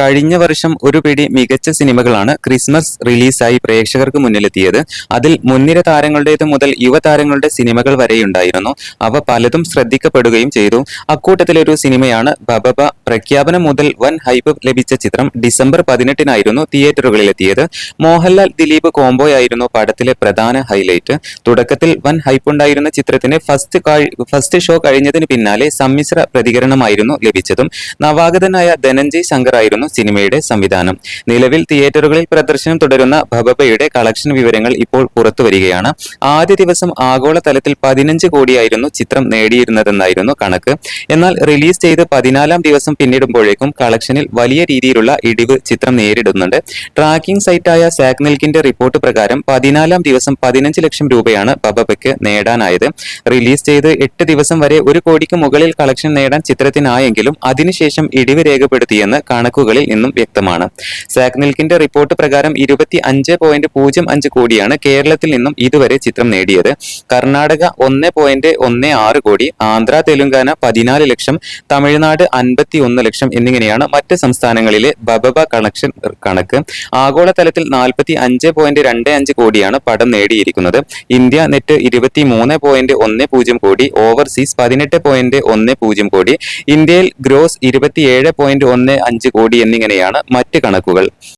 കഴിഞ്ഞ വർഷം ഒരു പിടി മികച്ച സിനിമകളാണ് ക്രിസ്മസ് റിലീസായി പ്രേക്ഷകർക്ക് മുന്നിലെത്തിയത്. അതിൽ മുൻനിര താരങ്ങളുടേത് മുതൽ യുവതാരങ്ങളുടെ സിനിമകൾ വരെയുണ്ടായിരുന്നു. അവ പലതും ശ്രദ്ധിക്കപ്പെടുകയും ചെയ്തു. അക്കൂട്ടത്തിലൊരു സിനിമയാണ് ബബബ. പ്രഖ്യാപനം മുതൽ വൻ ഹൈപ്പ് ലഭിച്ച ചിത്രം ഡിസംബർ പതിനെട്ടിനായിരുന്നു തിയേറ്ററുകളിലെത്തിയത്. മോഹൻലാൽ ദിലീപ് കോംബോയായിരുന്നു പടത്തിലെ പ്രധാന ഹൈലൈറ്റ്. തുടക്കത്തിൽ വൻ ഹൈപ്പുണ്ടായിരുന്ന ചിത്രത്തിന് ഫസ്റ്റ് ഫസ്റ്റ് ഷോ കഴിഞ്ഞതിന് പിന്നാലെ സമ്മിശ്ര പ്രതികരണമായിരുന്നു ലഭിച്ചതും. നവാഗതനായ ധനഞ്ജയ് ശങ്കർ ആയിരുന്നു സിനിമയുടെ സംവിധാനം. നിലവിൽ തിയേറ്ററുകളിൽ പ്രദർശനം തുടരുന്ന ഭബബയുടെ കളക്ഷൻ വിവരങ്ങൾ ഇപ്പോൾ പുറത്തു വരികയാണ്. ആദ്യ ദിവസം ആഗോള തലത്തിൽ പതിനഞ്ച് കോടിയായിരുന്നു ചിത്രം നേടിയിരുന്നതെന്നായിരുന്നു കണക്ക്. എന്നാൽ റിലീസ് ചെയ്ത് പതിനാലാം ദിവസം പിന്നിടുമ്പോഴേക്കും കളക്ഷനിൽ വലിയ രീതിയിലുള്ള ഇടിവ് ചിത്രം നേരിടുന്നുണ്ട്. ട്രാക്കിംഗ് സൈറ്റായ സാഗ്നിൽക്കിന്റെ റിപ്പോർട്ട് പ്രകാരം പതിനാലാം ദിവസം പതിനഞ്ച് ലക്ഷം രൂപയാണ് ബബബയ്ക്ക് നേടാനായത്. റിലീസ് ചെയ്ത് എട്ട് ദിവസം വരെ ഒരു കോടിക്ക് മുകളിൽ കളക്ഷൻ നേടാൻ ചിത്രത്തിനായെങ്കിലും അതിനുശേഷം ഇടിവ് രേഖപ്പെടുത്തിയെന്ന് കണക്കുകളിൽ നിന്നും വ്യക്തമാണ്. സാക്നിൽക്കിന്റെ റിപ്പോർട്ട് പ്രകാരം ഇരുപത്തി അഞ്ച് പോയിന്റ് പൂജ്യം അഞ്ച് കോടിയാണ് കേരളത്തിൽ നിന്നും ഇതുവരെ ചിത്രം നേടിയത്. കർണാടക ഒന്ന് പോയിന്റ് ഒന്ന് ആറ് കോടി ആന്ധ്ര തെലുങ്കാന പതിനാല് ലക്ഷം തമിഴ്നാട് അൻപത്തി ഒന്ന് ലക്ഷം എന്നിങ്ങനെയാണ് മറ്റ് സംസ്ഥാനങ്ങളിലെ ബബബ കണക്ഷൻ കണക്ക്. ആഗോളതലത്തിൽ നാൽപ്പത്തി അഞ്ച് പോയിന്റ് രണ്ട് അഞ്ച് കോടിയാണ് പടം നേടിയിരിക്കുന്നത്. ഇന്ത്യ നെറ്റ് ഇരുപത്തി മൂന്ന് പോയിന്റ് ഒന്ന് പൂജ്യം കോടി ഓവർസീസ് പതിനെട്ട് പോയിന്റ് ഒന്ന് പൂജ്യം കോടി ഇന്ത്യയിൽ ഗ്രോസ് ഇരുപത്തിയേഴ് പോയിന്റ് ഒന്ന് അഞ്ച് കോടി എന്നിങ്ങനെയാണ് മറ്റ് കണക്കുകൾ.